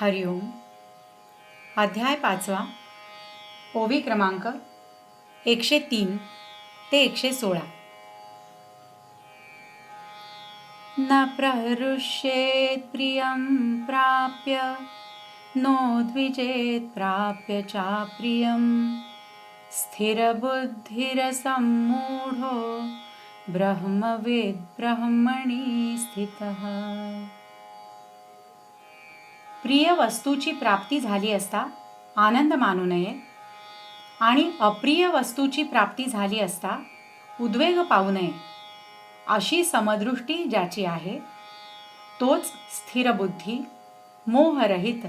हरिओम. अध्याय पाचवा. ओवी क्रमांक एकशे तीन ते एकशे सोळा. न प्रहृष्येत् प्रियं प्राप्य नो द्विजेत् प्राप्य चाप्रियं स्थिरबुद्धिरसम्मूढो ब्रह्मवेद्ब्रह्मणि स्थितः। प्रिय वस्तूची प्राप्ती झाली असता आनंद मानू नये आणि अप्रिय वस्तूची प्राप्ती झाली असता उद्वेग पाहू नये अशी समदृष्टी ज्याची आहे तोच स्थिरबुद्धी मोहरहित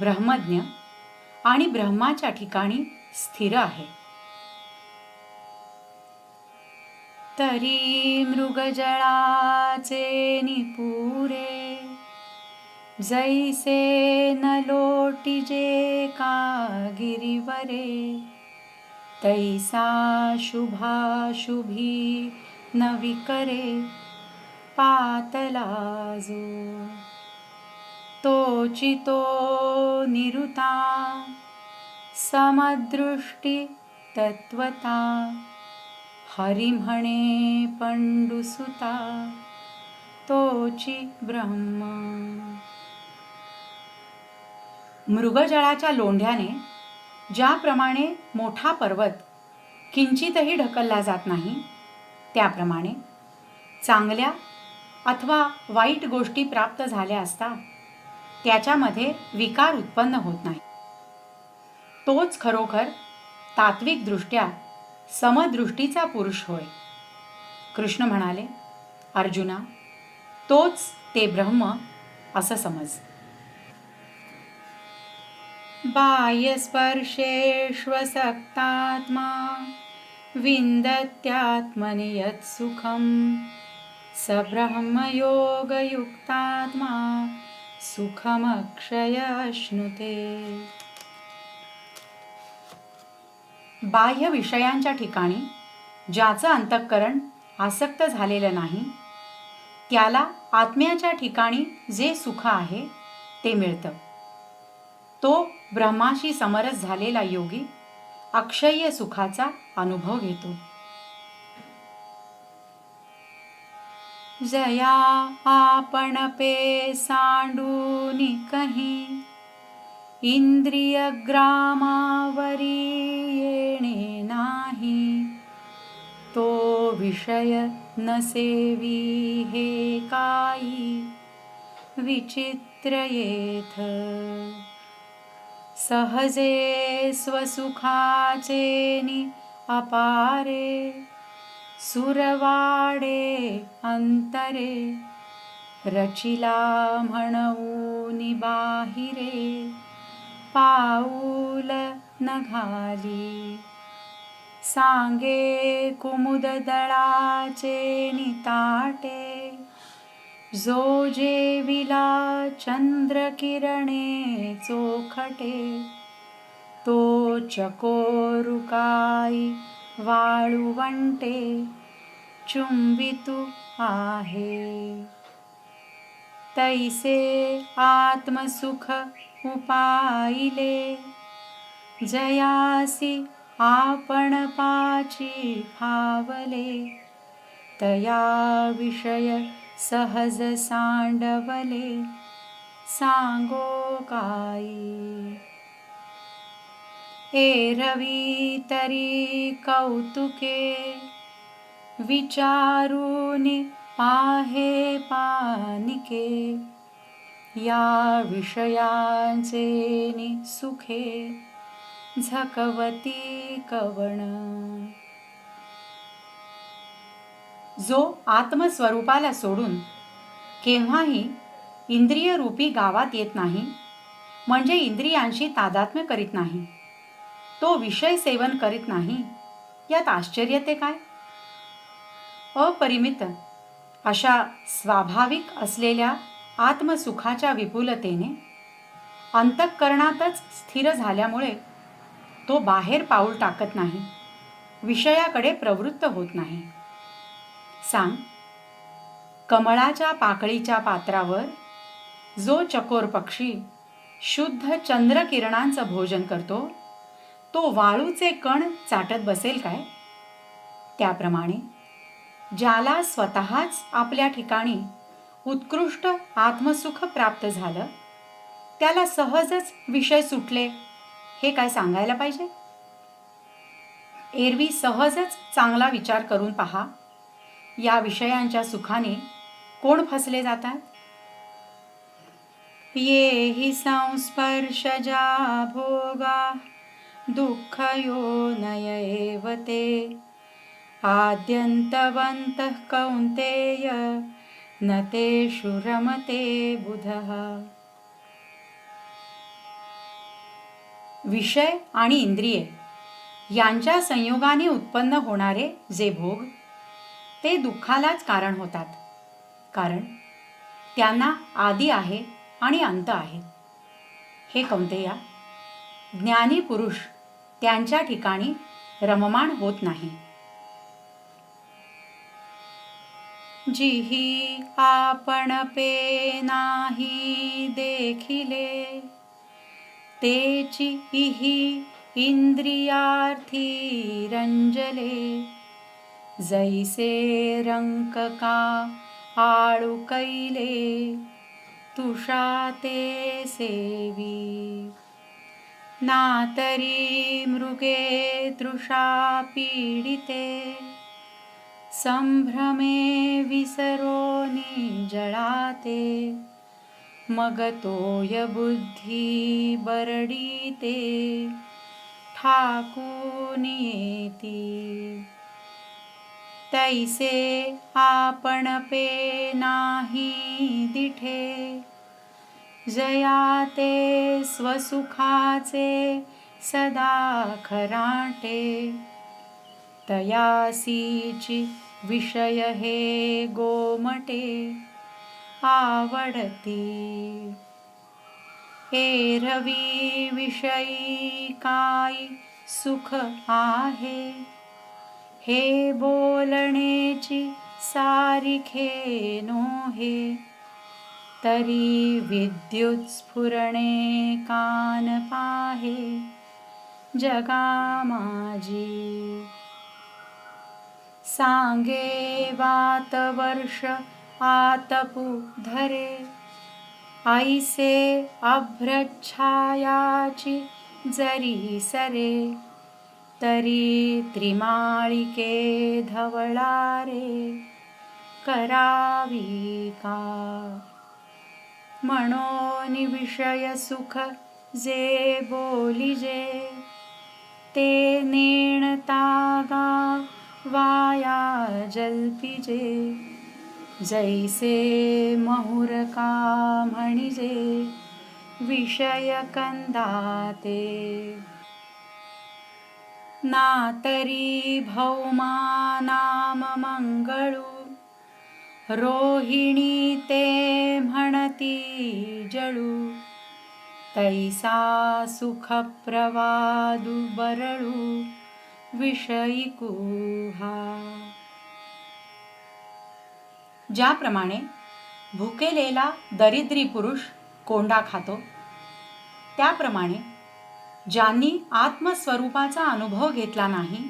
ब्रह्मज्ञ आणि ब्रह्माच्या ठिकाणी स्थिर आहे. तरी मृगजळाचे निपुरे जैसे न लोटिजे का गिरिवरे तैसा शुभाशुभी न विकरे पातलाजो तोचितो निरुता समदृष्टी तत्वता हरिम्हणे पण्डुसुता पंडुसुता तोची ब्रह्म। मृगजळाच्या लोंढ्याने ज्याप्रमाणे मोठा पर्वत किंचितही ढकलला जात नाही त्याप्रमाणे चांगल्या अथवा वाईट गोष्टी प्राप्त झाल्या असता त्याच्यामध्ये विकार उत्पन्न होत नाही. तोच खरोखर तात्विकदृष्ट्या समदृष्टीचा पुरुष होय. कृष्ण म्हणाले अर्जुना तोच ते ब्रह्म असं समज. बाह्यस्पर्शेष्वसक्तात्मा विन्दत्यात्मनि यत्सुखं स ब्रह्मयोगयुक्तात्मा सुखमक्षयश्नुते। बाह्य विषयांच्या ठिकाणी ज्याचं अंतःकरण आसक्त झालेलं नाही त्याला आत्म्याच्या ठिकाणी जे सुख आहे ते मिळतं. तो ब्रह्माशी समरस झालेला योगी अक्षय्य सुखाचा अनुभव घेतो. जया आपण पे सांडूनी कही इंद्रिय ग्रामावरी येणे नाही. तो विषय नसेवी हे काही विचित्र येथ. सहजे स्वसुखाचे नि अपारे सुरवाडे अंतरे रचिला म्हणूनी बाहिरे पाऊल न घाली सांगे कुमुद दळाचे निताटे जो जेविला चंद्रकिरणे चोखटे तो चकोरुकाई वाळुवंटे चुंबितू आहे. तैसे आत्मसुख उपाईले जयासी आपण पाची फावले तया विषय सहज सांडवले सांगो काई एरवी तरी कौतुके विचारून पाहे पानिके या विषयांचे नि सुखे झकवती कवण. जो आत्मस्वरूपाला सोडून केव्हाही इंद्रिय रूपी गावात येत नाही म्हणजे इंद्रियांशी तादात्म्य करीत नाही तो विषय सेवन करीत नाही यात आश्चर्य ते काय? अपरिमित अशा स्वाभाविक असलेल्या आत्मसुखाच्या विपुलतेने अंतःकरणातच स्थिर झाल्यामुळे तो बाहेर पाऊल टाकत नाही विषयाकडे प्रवृत्त होत नाही. सांग. कमळाच्या पाकळीच्या पात्रावर जो चकोर पक्षी शुद्ध चंद्रकिरणांचं भोजन करतो तो वाळूचे कण चाटत बसेल काय? त्याप्रमाणे ज्याला स्वतःच आपल्या ठिकाणी उत्कृष्ट आत्मसुख प्राप्त झालं त्याला सहजच विषय सुटले हे काय सांगायला पाहिजे? एरवी सहजच चांगला विचार करून पहा. या विषयांच्या सुखाने कोण फसले जातात? ये ही संस्पर्शजा भोगा दुःखयो एव ते आद्यन्तवन्तः कौन्तेय न तेषु रमते बुधः. विषय आणि इंद्रिये यांच्या संयोगाने उत्पन्न होणारे जे भोग ते दुःखालाच कारण होतात. कारण त्यांना आदी आहे आणि अंत आहे. हे कौंतेया ज्ञानी पुरुष त्यांच्या ठिकाणी रममाण होत नाही. जिही आपण पे नाही देखिले तेची इही इंद्रियार्थी रंजले. जैसे रंक का आळू कैले तुषाते सेवी। नातरी मृगे तृषा पीडिते संभ्रमे विसरोनी जळाते मग तोय बुद्धी बरडीते ठाकून तैसे आपण पे नाही दिठे. जया ते स्वसुखाचे सदा खराटे. तयासीची विषय हे गोमटे. आवडती. एरवी विषयी काय सुख आहे. हे बोलणेची सारिखे नोहे तरी विद्युत स्फुरणे कान पाहे. जगा माझी सांगे वात वर्ष आतपु धरे. ऐसे अभ्रच्छायाची जरी सरे. तरी त्रिमाळिके धवळारे करावी का? म्हणून विषय सुख जे बोलिजे ते नेणतागा वाया जल्पिजे जैसे महुरका म्हणिजे विषय कंदाते. नातरी भौमा नाम मंगळू। रोहिणी ते म्हणती जळू। तैसा सुखप्रवादु बरळू। विषयी कुहा। ज्याप्रमाणे भुकेलेला दरिद्री पुरुष कोंडा खातो त्याप्रमाणे ज्यांनी आत्मस्वरूपाचा अनुभव घेतला नाही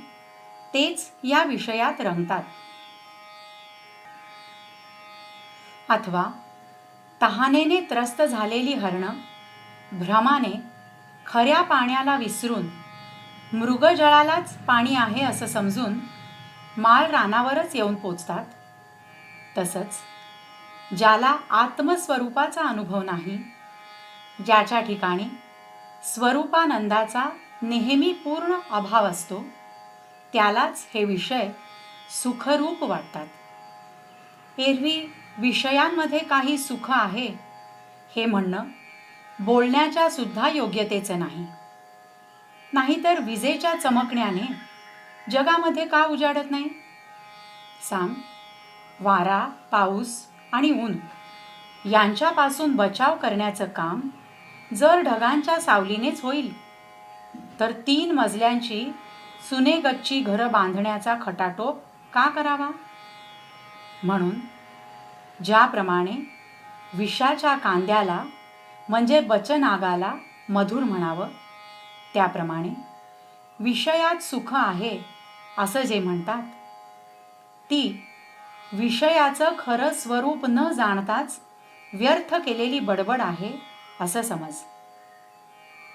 तेच या विषयात रंगतात. अथवा तहानेने त्रस्त झालेली हरणं भ्रमाने खऱ्या पाण्याला विसरून मृगजळालाच पाणी आहे असं समजून माळ रानावरच येऊन पोचतात. तसंच ज्याला आत्मस्वरूपाचा अनुभव नाही ज्याच्या ठिकाणी स्वरूपानंदाचा नेहमी पूर्ण अभाव असतो त्यालाच हे विषय सुखरूप वाटतात. एरवी विषयांमध्ये काही सुख आहे हे म्हणणं बोलण्याच्या सुद्धा योग्यतेचं नाही. नाहीतर विजेच्या चमकण्याने जगामध्ये का उजाडत नाही? सांग वारा पाऊस आणि ऊन यांच्यापासून बचाव करण्याचं काम जर ढगांच्या सावलीनेच होईल तर तीन मजल्यांची सुनेगच्ची घरं बांधण्याचा खटाटोप का करावा? म्हणून ज्याप्रमाणे विषाच्या कांद्याला म्हणजे बचनागाला मधुर म्हणावं त्याप्रमाणे विषयात सुख आहे असं जे म्हणतात ती विषयाचं खरं स्वरूप न जाणताच व्यर्थ केलेली बडबड आहे असं समज.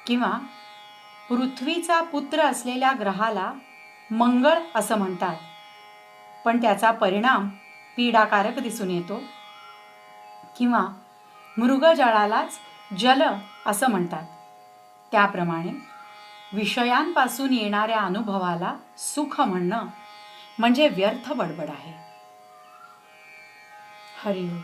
किंवा पृथ्वीचा पुत्र असलेल्या ग्रहाला मंगळ असं म्हणतात. पण त्याचा परिणाम पीडाकारक दिसून येतो. किंवा मृगजळालाच जल असं म्हणतात. त्याप्रमाणे विषयांपासून येणाऱ्या अनुभवाला सुख म्हणणं म्हणजे व्यर्थ बडबड आहे. हरिओम.